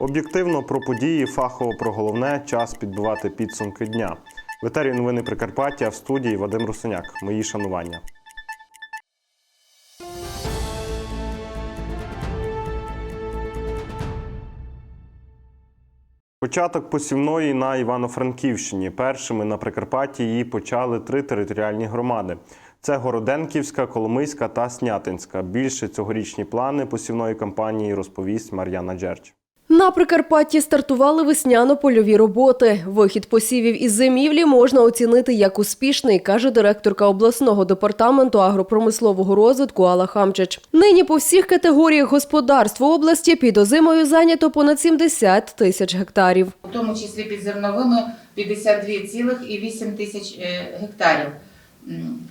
Об'єктивно про події, фахово про головне, час підбивати підсумки дня. В етері новини Прикарпаття в студії Вадим Русиняк. Мої шанування. Початок посівної на Івано-Франківщині. Першими на Прикарпатті її почали три територіальні громади: це Городенківська, Коломийська та Снятинська. Більше цьогорічні плани посівної кампанії розповість Мар'яна Джерч. На Прикарпатті стартували весняно-польові роботи. Вихід посівів із зимівлі можна оцінити як успішний, каже директорка обласного департаменту агропромислового розвитку Алла Хамчич. Нині по всіх категоріях господарств області під озимою зайнято понад 70 тисяч гектарів. у тому числі під зерновими 52,8 тисяч е, гектарів.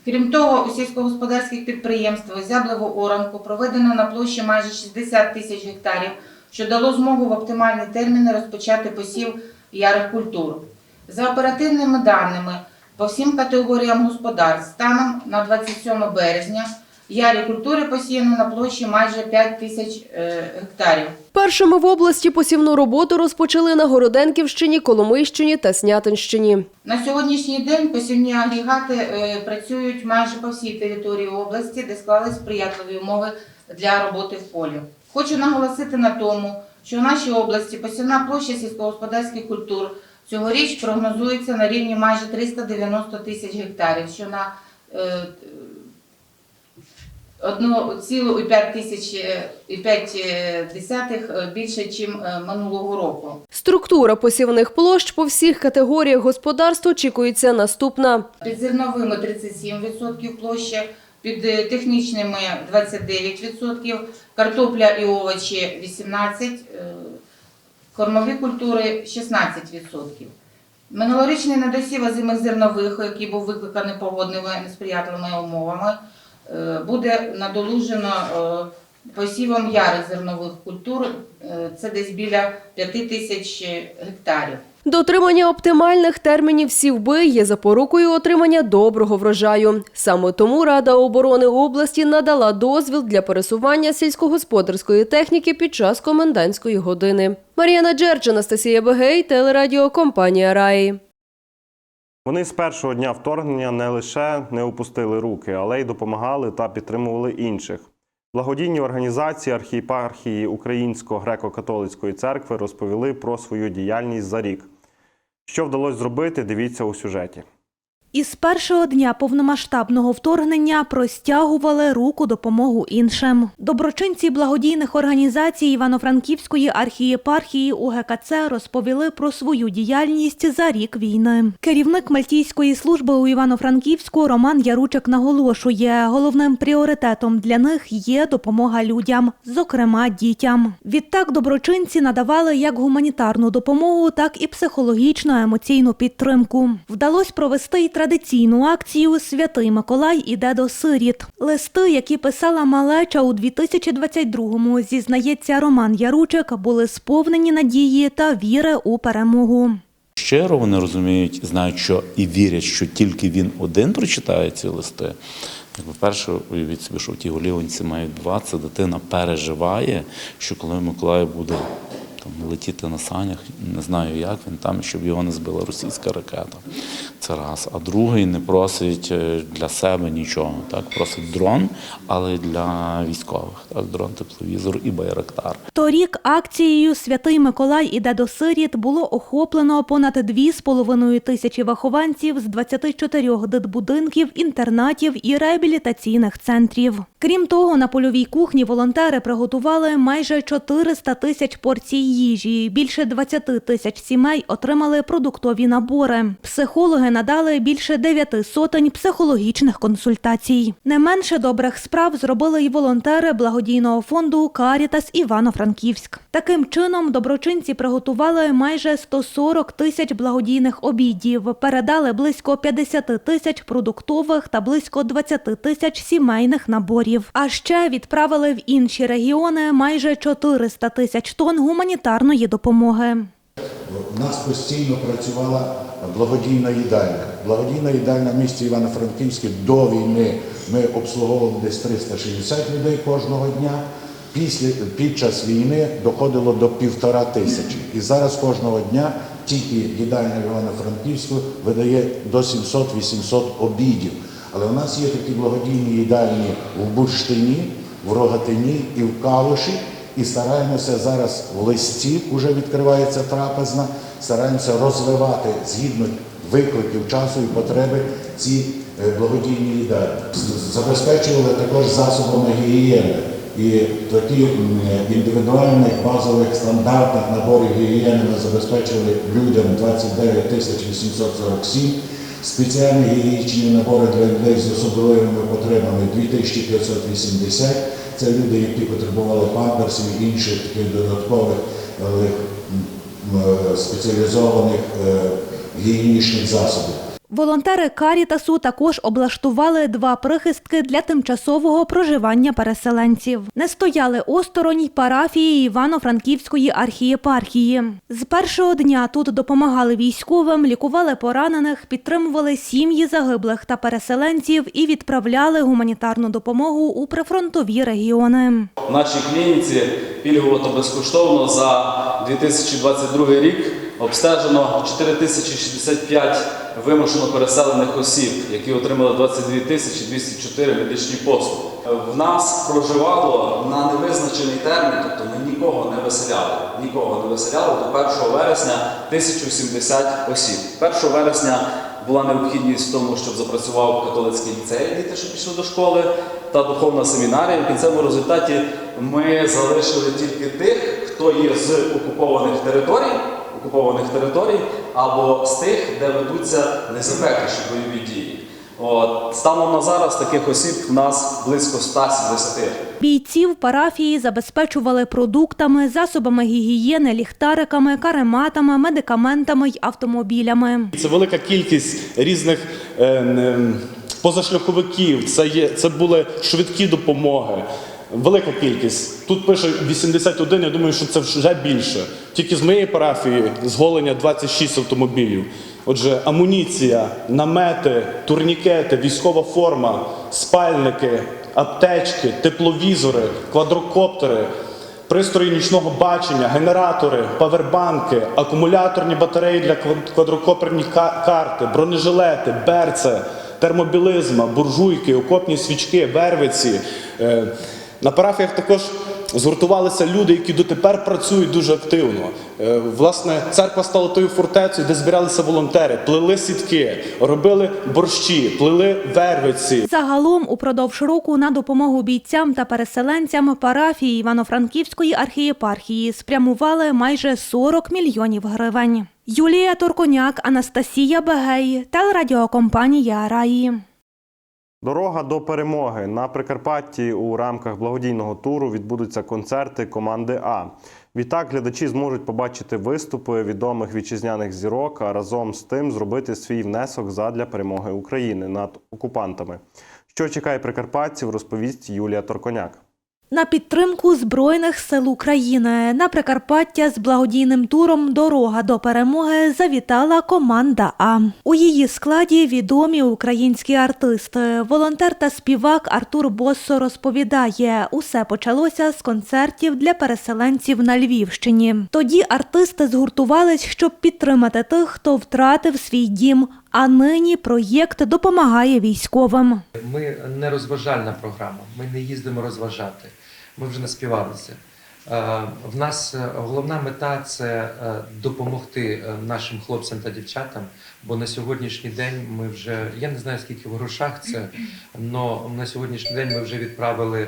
Крім того, у сільськогосподарських підприємствах зяблеву оранку проведено на площі майже 60 тисяч гектарів, що дало змогу в оптимальні терміни розпочати посів ярих культур. За оперативними даними, по всім категоріям господарств станом на 27 березня ярі культури посіяно на площі майже 5 тисяч е, гектарів. Першими в області посівну роботу розпочали на Городенківщині, Коломийщині та Снятинщині. На сьогоднішній день посівні агрегати е, працюють майже по всій території області, де склались сприятливі умови для роботи в полі. Хочу наголосити на тому, що в нашій області посівна площа сільськогосподарських культур цьогоріч прогнозується на рівні майже 390 тисяч гектарів, що на е, 1,5 тисяч е, 5 десятих е, більше, ніж минулого року. Структура посівних площ по всіх категоріях господарств очікується наступна. Під зерновими 37% площі, під е, технічними 29%, картопля і овочі 18%, е, кормові культури 16%. Минулорічний недосів озимих зернових, який був викликаний погодними несприятливими умовами, е, буде надолужено посівом ярих зернових культур, це десь біля 5 тисяч гектарів. Дотримання оптимальних термінів сівби є запорукою отримання доброго врожаю. Саме тому Рада оборони області надала дозвіл для пересування сільськогосподарської техніки під час комендантської години. Мар'яна Джерч, Анастасія Бегей, телерадіокомпанія Раї. Вони з першого дня вторгнення не лише не опустили руки, але й допомагали та підтримували інших. Благодійні організації архієпархії Української греко-католицької церкви розповіли про свою діяльність за рік. Що вдалося зробити, дивіться у сюжеті. Із першого дня повномасштабного вторгнення простягували руку допомогу іншим. Доброчинці благодійних організацій Івано-Франківської архієпархії УГКЦ розповіли про свою діяльність за рік війни. Керівник Мальтійської служби у Івано-Франківську Роман Яручик наголошує, головним пріоритетом для них є допомога людям, зокрема дітям. Відтак доброчинці надавали як гуманітарну допомогу, так і психологічну емоційну підтримку. Вдалося провести й традиційну акцію Святий Миколай іде до сиріт. Листи, які писала малеча у 2022-му, зізнається Роман Яручик, були сповнені надії та віри у перемогу. Щиро вони розуміють, знають, що і вірять, що тільки він один прочитає ці листи. Якби перше, уявіть собі, що в тій голівонці два, це дитина переживає, що коли Миколай буде там летіти на санях, не знаю як він там, щоб його не збила російська ракета. Це раз. А другий не просить е, для себе нічого. Так, просить дрон, але для військових. Так, дрон, тепловізор і байрактар. Торік акцією Святий Миколай іде до сиріт було охоплено понад 2,5 тисячі вихованців з 24 дитбудинків, інтернатів і реабілітаційних центрів. Крім того, на польовій кухні волонтери приготували майже 400 тисяч порцій їжі. Більше 20 тисяч сімей отримали продуктові набори. Психологи надали більше дев'яти сотень психологічних консультацій. Не менше добрих справ зробили й волонтери благодійного фонду Карітас Івано-Франківськ. Таким чином, доброчинці приготували майже 140 тисяч благодійних обідів, передали близько 50 тисяч продуктових та близько 20 тисяч сімейних наборів. А ще відправили в інші регіони майже 400 тисяч тонн гуманітарної допомоги. У нас постійно працювала благодійна їдальня. Благодійна їдальня в місті Івано-Франківське до війни ми обслуговували десь 360 людей кожного дня. Після, під час війни доходило до півтора тисячі. І зараз кожного дня тільки їдальня Івано-Франківську видає до 700-800 обідів. Але у нас є такі благодійні їдальні в Бурштині, в Рогатині і в Калуші. І стараємося зараз в листі, вже відкривається трапезна, стараємося розвивати згідно викликів часу і потреби ці е, благодійні їдальні. Забезпечували також засобами гігієни. І такі індивідуальних базових стандартних наборів гігієни ми забезпечили людям 29 тисяч 847, спеціальні гігієнічні набори для людей з особливими потребами 2580. Це люди, які потребували памперсів і інших таких додаткових м, спеціалізованих е, гігієнічних засобів. Волонтери Карітасу також облаштували два прихистки для тимчасового проживання переселенців. Не стояли осторонь парафії Івано-Франківської архієпархії. З першого дня тут допомагали військовим, лікували поранених, підтримували сім'ї загиблих та переселенців і відправляли гуманітарну допомогу у прифронтові регіони. В нашій клініці пільгово та безкоштовно за 2022 рік обстежено 4065 вимушено переселених осіб, які отримали 22 тисячі 204 медичні послуги. В нас проживало на невизначений термін, тобто ми нікого не виселяли. Нікого не виселяли до 1 вересня 1070 осіб. 1 вересня була необхідність в тому, щоб запрацював католицький ліцей, діти, що пішли до школи, та духовна семінарія. В кінцевому результаті ми залишили тільки тих, хто є з окупованих територій, окупованих територій, або з тих, де ведуться незапекліші бойові дії. От станом на зараз таких осіб в нас близько 170. Бійців парафії забезпечували продуктами, засобами гігієни, ліхтариками, карематами, медикаментами й автомобілями. Це велика кількість різних е, м, позашляховиків, це, є, це були швидкі допомоги. Велика кількість. Тут пише 81, я думаю, що це вже більше. Тільки з моєї парафії зголення 26 автомобілів. Отже, амуніція, намети, турнікети, військова форма, спальники, аптечки, тепловізори, квадрокоптери, пристрої нічного бачення, генератори, павербанки, акумуляторні батареї для квад- квадрокоперні карти, бронежилети, берце, термобілизма, буржуйки, окопні свічки, вервиці. Е, На парафіях також згуртувалися люди, які дотепер працюють дуже активно. Е, Власне, церква стала тою фортецею, де збиралися волонтери, плели сітки, робили борщі, плели вервиці. Загалом упродовж року на допомогу бійцям та переселенцям парафії Івано-Франківської архієпархії спрямували майже 40 мільйонів гривень. Юлія Торконяк, Анастасія Бегей, телерадіокомпанія Раї. Дорога до перемоги на Прикарпатті у рамках благодійного туру відбудуться концерти команди А. Відтак глядачі зможуть побачити виступи відомих вітчизняних зірок, а разом з тим зробити свій внесок задля перемоги України над окупантами. Що чекає прикарпатців, розповість Юлія Торконяк. На підтримку Збройних сил України на Прикарпаття з благодійним туром Дорога до перемоги завітала команда А. У її складі відомі українські артисти. Волонтер та співак Артур Боссо розповідає, усе почалося з концертів для переселенців на Львівщині. Тоді артисти згуртувались, щоб підтримати тих, хто втратив свій дім. А нині проєкт допомагає військовим. Ми не розважальна програма, ми не їздимо розважати. Ми вже наспівалися. Е, В нас е, головна мета це е, допомогти нашим хлопцям та дівчатам. Бо на сьогоднішній день ми вже я не знаю скільки в грошах це, але на сьогоднішній день ми вже відправили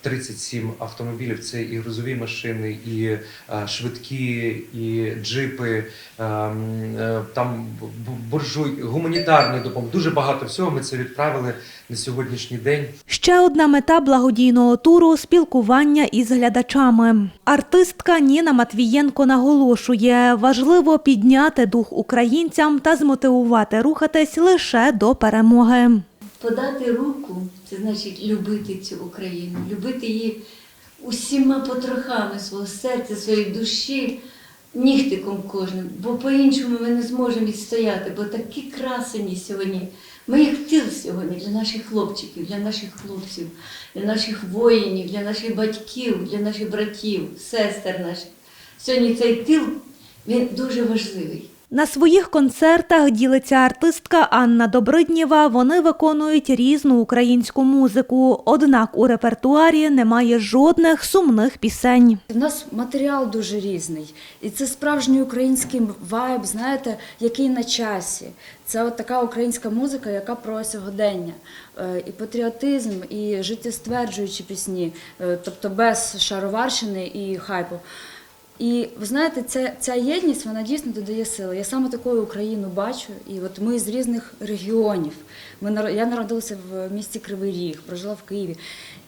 37 автомобілів. Це і грузові машини, і е, швидкі, і джипи, е, м, е, там бу- буржуй, гуманітарної допомоги. Дуже багато всього. Ми це відправили на сьогоднішній день. Ще одна мета благодійного туру спілкування із глядачами. Артистка Ніна Матвієнко наголошує, важливо підняти дух українцям та змотивувати рухатись лише до перемоги. Подати руку це значить любити цю Україну, любити її усіма потрохами свого серця, своєї душі, нігтиком кожним, бо по-іншому ми не зможемо відстояти, бо такі красені сьогодні. Ми як тил сьогодні для наших хлопчиків, для наших хлопців, для наших воїнів, для наших батьків, для наших братів, сестер наших. Сьогодні цей тил він дуже важливий. На своїх концертах ділиться артистка Анна Добриднєва. Вони виконують різну українську музику. Однак у репертуарі немає жодних сумних пісень. У нас матеріал дуже різний, і це справжній український вайб, знаєте, який на часі. Це от така українська музика, яка про сьогодення. Е, І патріотизм, і життєстверджуючі пісні, е, тобто без шароварщини і хайпу. І ви знаєте, ця, ця єдність вона дійсно додає сили. Я саме такою Україну бачу, і от ми з різних регіонів. Ми я народилася в місті Кривий Ріг, прожила в Києві.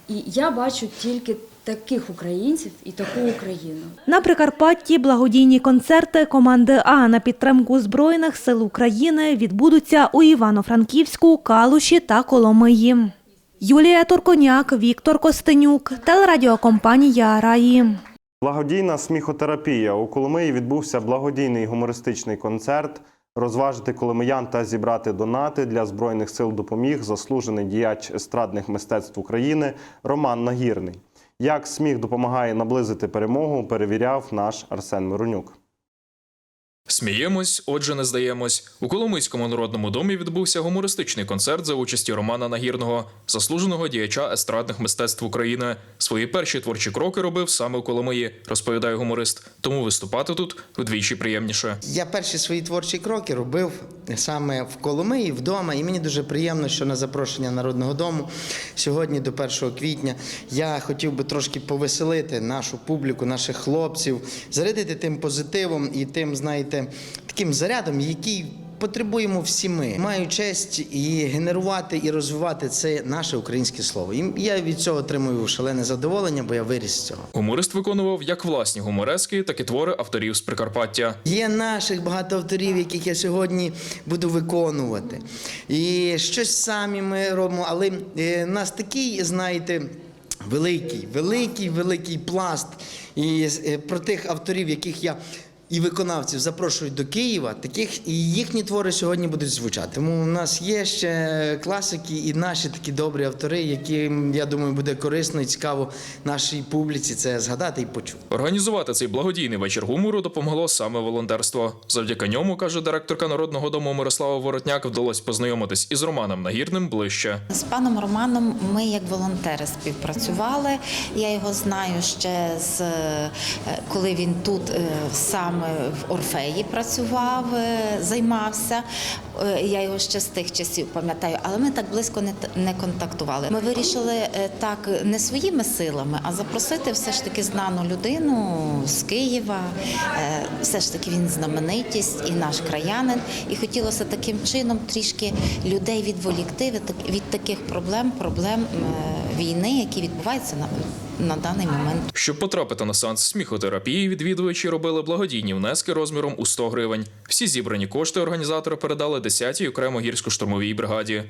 І я бачу тільки таких українців і таку Україну. На Прикарпатті благодійні концерти команди А на підтримку Збройних сил України відбудуться у Івано-Франківську, Калуші та Коломиї. Юлія Турконяк, Віктор Костенюк, телерадіокомпанія Раї. Благодійна сміхотерапія. У Коломиї відбувся благодійний гумористичний концерт. Розважити коломиян та зібрати донати для Збройних сил допоміг заслужений діяч естрадних мистецтв України Роман Нагірний. Як сміх допомагає наблизити перемогу, перевіряв наш Арсен Миронюк. Сміємось, отже, не здаємось. У Коломийському народному домі відбувся гумористичний концерт за участі Романа Нагірного, заслуженого діяча естрадних мистецтв України. Свої перші творчі кроки робив саме у Коломиї, розповідає гуморист. Тому виступати тут вдвічі приємніше. Я перші свої творчі кроки робив саме в Коломиї, вдома, і мені дуже приємно, що на запрошення Народного дому сьогодні, до 1 квітня, я хотів би трошки повеселити нашу публіку, наших хлопців, зарядити тим позитивом і тим, знаєте, таким зарядом, який потребуємо всі ми. Маю честь і генерувати, і розвивати це наше українське слово. І я від цього отримую шалене задоволення, бо я виріс з цього. Гуморист виконував як власні гуморески, так і твори авторів з Прикарпаття. Є наших багато авторів, яких я сьогодні буду виконувати. І щось самі ми робимо, але е, нас такий, знаєте. Великий, великий, великий пласт. І е, про тих авторів, яких я і виконавців запрошують до Києва, таких і їхні твори сьогодні будуть звучати. Тому у нас є ще класики і наші такі добрі автори, яким я думаю буде корисно і цікаво нашій публіці це згадати і почути. Організувати цей благодійний вечір гумору допомогло саме волонтерство. Завдяки ньому, каже директорка народного дому Мирослава Воротняк, вдалося познайомитись із Романом Нагірним ближче. З паном Романом ми як волонтери співпрацювали. Я його знаю ще з е, коли він тут е, саме в Орфеї працював, е, займався. Е, Я його ще з тих часів пам'ятаю, але ми так близько не, контактували. Ми вирішили е, так не своїми силами, а запросити все ж таки знану людину з Києва. Все ж таки він знаменитість і наш краянин. І хотілося таким чином трішки людей відволікти від, так- від таких проблем, проблем війни, які відбуваються на, на даний момент. Щоб потрапити на сеанс сміхотерапії, відвідувачі робили благодійні внески розміром у 100 гривень. Всі зібрані кошти організатори передали 10-й окремо гірсько-штурмовій бригаді.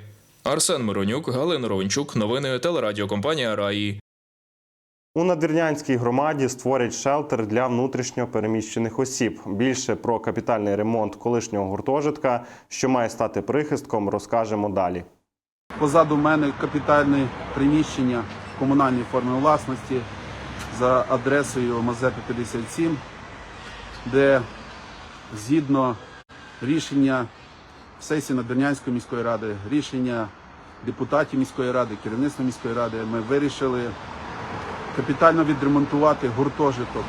Арсен Миронюк, Галина Ровенчук, новини телерадіокомпанія Раї. У надвірнянській громаді створять шелтер для внутрішньо переміщених осіб. Більше про капітальний ремонт колишнього гуртожитка, що має стати прихистком, розкажемо далі. Позаду мене капітальне приміщення комунальної форми власності за адресою Мазепи 57, де згідно рішення сесії Надвірнянської міської ради, рішення депутатів міської ради, керівництва міської ради, ми вирішили капітально відремонтувати гуртожиток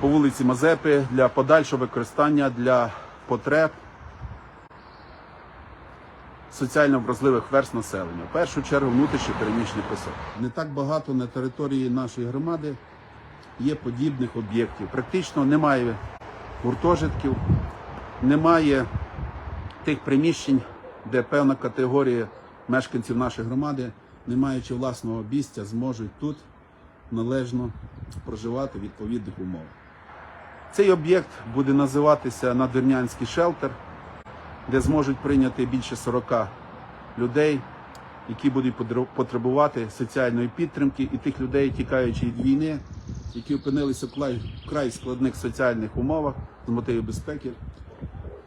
по вулиці Мазепи для подальшого використання для потреб соціально вразливих верст населення. В першу чергу внутрішньо переміщених осіб. Не так багато на території нашої громади є подібних об'єктів. Практично немає гуртожитків, немає тих приміщень, де певна категорія мешканців нашої громади, не маючи власного обійстя, зможуть тут належно проживати в відповідних умовах. Цей об'єкт буде називатися Надвірнянський шелтер, де зможуть прийняти більше 40 людей, які будуть потребувати соціальної підтримки, і тих людей, тікаючи від війни, які опинилися в край- складних соціальних умовах з мотивів безпеки,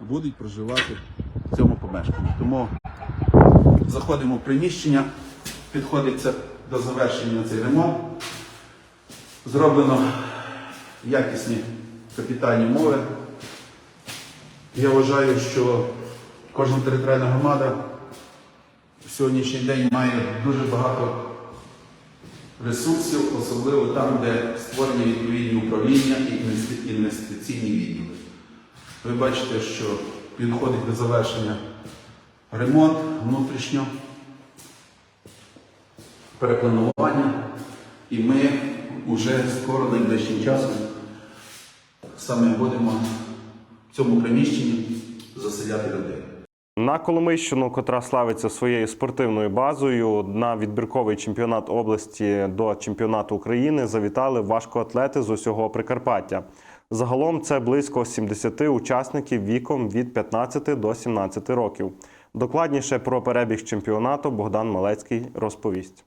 будуть проживати в цьому помешканні. Тому заходимо в приміщення, підходиться до завершення цей ремонт. Зроблено якісні капітальні умови. Я вважаю, що кожна територіальна громада в сьогоднішній день має дуже багато ресурсів, особливо там, де створені відповідні управління і інвестиційні відділи. Ви бачите, що підходить до завершення ремонт внутрішньо, перепланування, і ми вже скоро найближчим часом саме будемо цьому приміщенні заселяти людей. На Коломийщину, котра славиться своєю спортивною базою, на відбірковий чемпіонат області до чемпіонату України завітали важкоатлети з усього Прикарпаття. Загалом це близько 70 учасників віком від 15 до 17 років. Докладніше про перебіг чемпіонату Богдан Малецький розповість.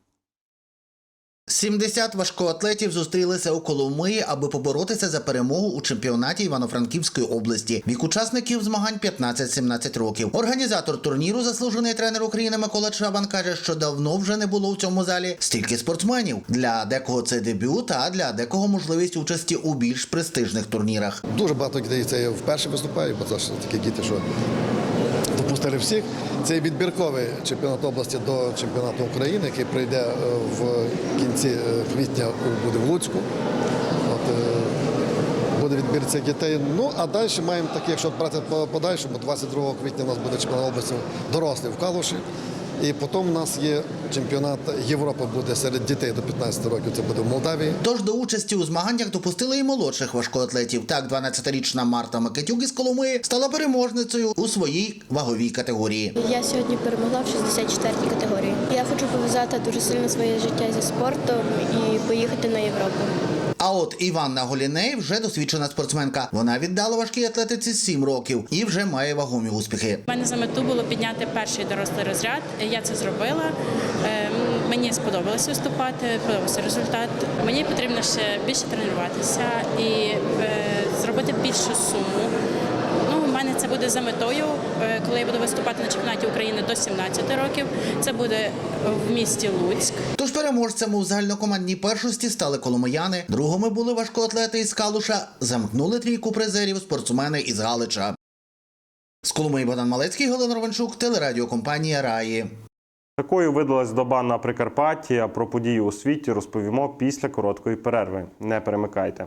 70 важкоатлетів зустрілися у Коломиї, аби поборотися за перемогу у чемпіонаті Івано-Франківської області. Вік учасників змагань 15-17 років. Організатор турніру, заслужений тренер України Микола Чабан, каже, що давно вже не було в цьому залі стільки спортсменів. Для декого це дебют, а для декого можливість участі у більш престижних турнірах. Дуже багато дітей це вперше виступаю, бо це ж такі діти, що допустили всіх. Це відбірковий чемпіонат області до чемпіонату України, який прийде е, в кінці е, квітня буде в Луцьку. От, е, буде відбір цих дітей. Ну а далі маємо такі, якщо брати по подальшому, 22 квітня у нас буде чемпіонат області дорослий в Калуші. І потім у нас є чемпіонат Європи буде серед дітей до 15 років. Це буде в Молдавії. Тож до участі у змаганнях допустили і молодших важкоатлетів. Так, 12-річна Марта Микитюк із Коломиї стала переможницею у своїй ваговій категорії. Я сьогодні перемогла в 64-й категорії. Я хочу пов'язати дуже сильно своє життя зі спортом і поїхати на Європу. А от Іванна Голіней вже досвідчена спортсменка. Вона віддала важкій атлетиці 7 років і вже має вагомі успіхи. У мене за мету було підняти перший дорослий розряд. Я це зробила. Е, Мені сподобалося виступати, подобався результат. Мені потрібно ще більше тренуватися і е, зробити більшу суму. Це буде за метою, е, коли я буду виступати на чемпіонаті України до 17 років. Це буде в місті Луцьк. Тож переможцями у загальнокомандній першості стали коломияни. Другими були важкоатлети із Калуша. Замкнули трійку призерів спортсмени із Галича. З Коломиї Богдан Малецький, Галина Ровенчук, телерадіокомпанія Раї. Такою видалась доба на Прикарпатті. А про події у світі розповімо після короткої перерви. Не перемикайте.